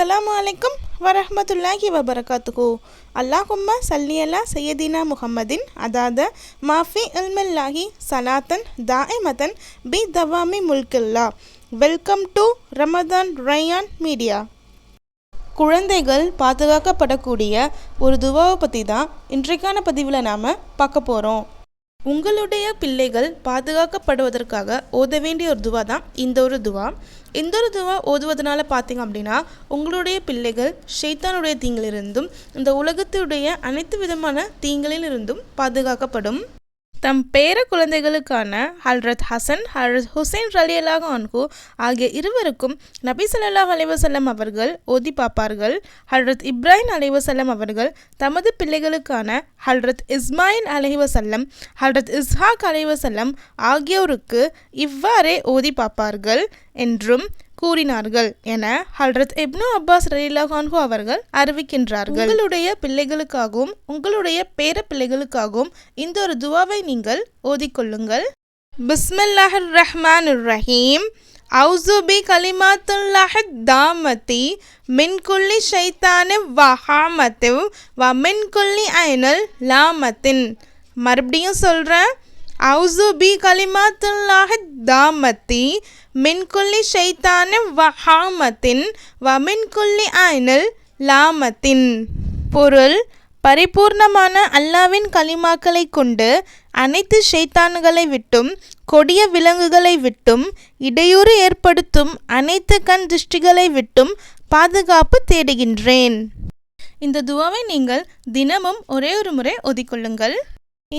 அஸ்ஸலாமு அலைக்கும் வரஹமத்துல்லாஹி வபரகாத்துஹு அல்லாஹும்மா சல்லி அலா சையதினா முஹம்மதின் மாஃபி இல்மில்லாஹி சலாத்தன் தாயிமதன் பி தவாமி முல்கில்லா welcome to Ramadan Rayan media குழந்தைகள் பாதுகாக்கப்படக்கூடிய ஒரு துவாவை பற்றி தான் இன்றைக்கான பதிவில் நாம் பார்க்க போகிறோம் உங்களுடைய பிள்ளைகள் பாதுகாக்கப்படுவதற்காக ஓத வேண்டிய ஒரு துவா தான் இந்த ஒரு துவா. இந்த ஒரு துவா ஓதுவதனால பார்த்தீங்க அப்படின்னா உங்களுடைய பிள்ளைகள் ஷைத்தானுடைய தீங்கிலிருந்தும் இந்த உலகத்துடைய அனைத்து விதமான தீங்களிலிருந்தும் பாதுகாக்கப்படும். தம் பேர குழந்தைகளுக்கான ஹல்ரத் ஹசன் ஹல்ரத் ஹுசைன் ரலியலாக அன்ஹு ஆகிய இருவருக்கும் நபி சல்லாஹ் அலைவசல்லம் அவர்கள் ஓதி பார்ப்பார்கள். ஹல்ரத் இப்ராஹிம் அலைவசல்லம் அவர்கள் தமது பிள்ளைகளுக்கான ஹல்ரத் இஸ்மாயில் அலைவசல்லம் ஹல்ரத் இஸ்ஹாக் அலைவசல்லம் ஆகியோருக்கு இவ்வாறே ஓதி பார்ப்பார்கள் என்றும் கூறினார்கள் என ஹல்ரத் இப்னு அப்பாஸ் ரலிலாஹான்ஹு அவர்கள் அறிவிக்கின்றார்கள். உங்களுடைய பிள்ளைகளுக்காகவும் உங்களுடைய பேர பிள்ளைகளுக்காகவும் இந்த ஒரு துவாவை நீங்கள் ஓதிக்கொள்ளுங்கள். பிஸ்மில்லாஹிர் ரஹ்மான் ரஹீம் அவுசுபி கலிமாத்துல்லாஹ் தாமதி மின் குல்லி ஷைத்தானி வ மின்குள்ளி ஐனல் லாமத்தின். மறுபடியும் சொல்கிறேன் அவுசு பி கலிமாத்துல்லாஹ் தாமத்தி மின் குல்லி வஹாமத்தின் வ மின் ஐனல் லாமத்தின். பொருள் பரிபூர்ணமான அல்லாவின் கலிமாக்களை கொண்டு அனைத்து ஷைத்தான்களை விட்டும் கொடிய விலங்குகளை விட்டும் இடையூறு ஏற்படுத்தும் அனைத்து கண் திருஷ்டிகளை விட்டும் பாதுகாப்பு தேடுகின்றேன். இந்த துவாவை நீங்கள் தினமும் ஒரே ஒரு முறை ஒதிக்கொள்ளுங்கள்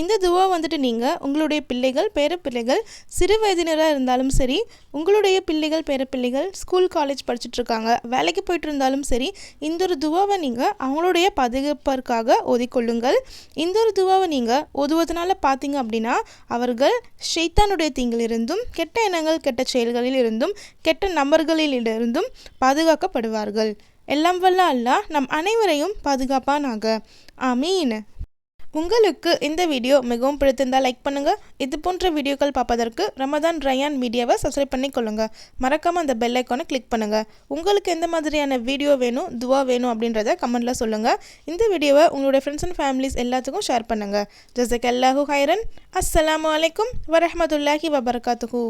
இந்த துவா வந்துட்டு நீங்கள் உங்களுடைய பிள்ளைகள் பேர பிள்ளைகள் சிறு வயதினராக இருந்தாலும் சரி உங்களுடைய பிள்ளைகள் பேர பிள்ளைகள் ஸ்கூல் காலேஜ் படிச்சுட்ருக்காங்க வேலைக்கு போயிட்டு இருந்தாலும் சரி இந்த ஒரு துவாவை நீங்கள் அவங்களுடைய பாதுகாப்பிற்காக ஓதிக்கொள்ளுங்கள் இந்த ஒரு துவாவை நீங்கள் ஓதுவதனால பார்த்தீங்க அப்படின்னா அவர்கள் ஷைத்தானுடைய தீங்கிலிருந்தும் கெட்ட எண்ணங்கள் கெட்ட செயல்களில் இருந்தும் கெட்ட நபர்களிலிருந்தும் பாதுகாக்கப்படுவார்கள். எல்லாம் வல்ல அல்லாஹ் நம் அனைவரையும் பாதுகாப்பானாக. ஆமீன். உங்களுக்கு இந்த வீடியோ மிகவும் பிடித்திருந்தால் லைக் பண்ணுங்கள் இது போன்ற வீடியோக்கள் பார்ப்பதற்கு ரமதான் ரயான் மீடியாவை சப்ஸ்கிரைப் பண்ணி கொள்ளுங்கள் மறக்காமல் அந்த பெல் ஐக்கானை கிளிக் பண்ணுங்கள் உங்களுக்கு எந்த மாதிரியான வீடியோ வேணும் துவா வேணும் அப்படின்றத கமெண்ட்டில் சொல்லுங்கள் இந்த வீடியோவை உங்களுடைய ஃப்ரெண்ட்ஸ் அண்ட் ஃபேமிலிஸ் எல்லாத்துக்கும் ஷேர் பண்ணுங்கள் ஜசக் அல்லாஹூ ஹைரன். அஸ்லாம் அலைக்கும் வரமத்துல்லாஹி வபர்காத்துஹூ.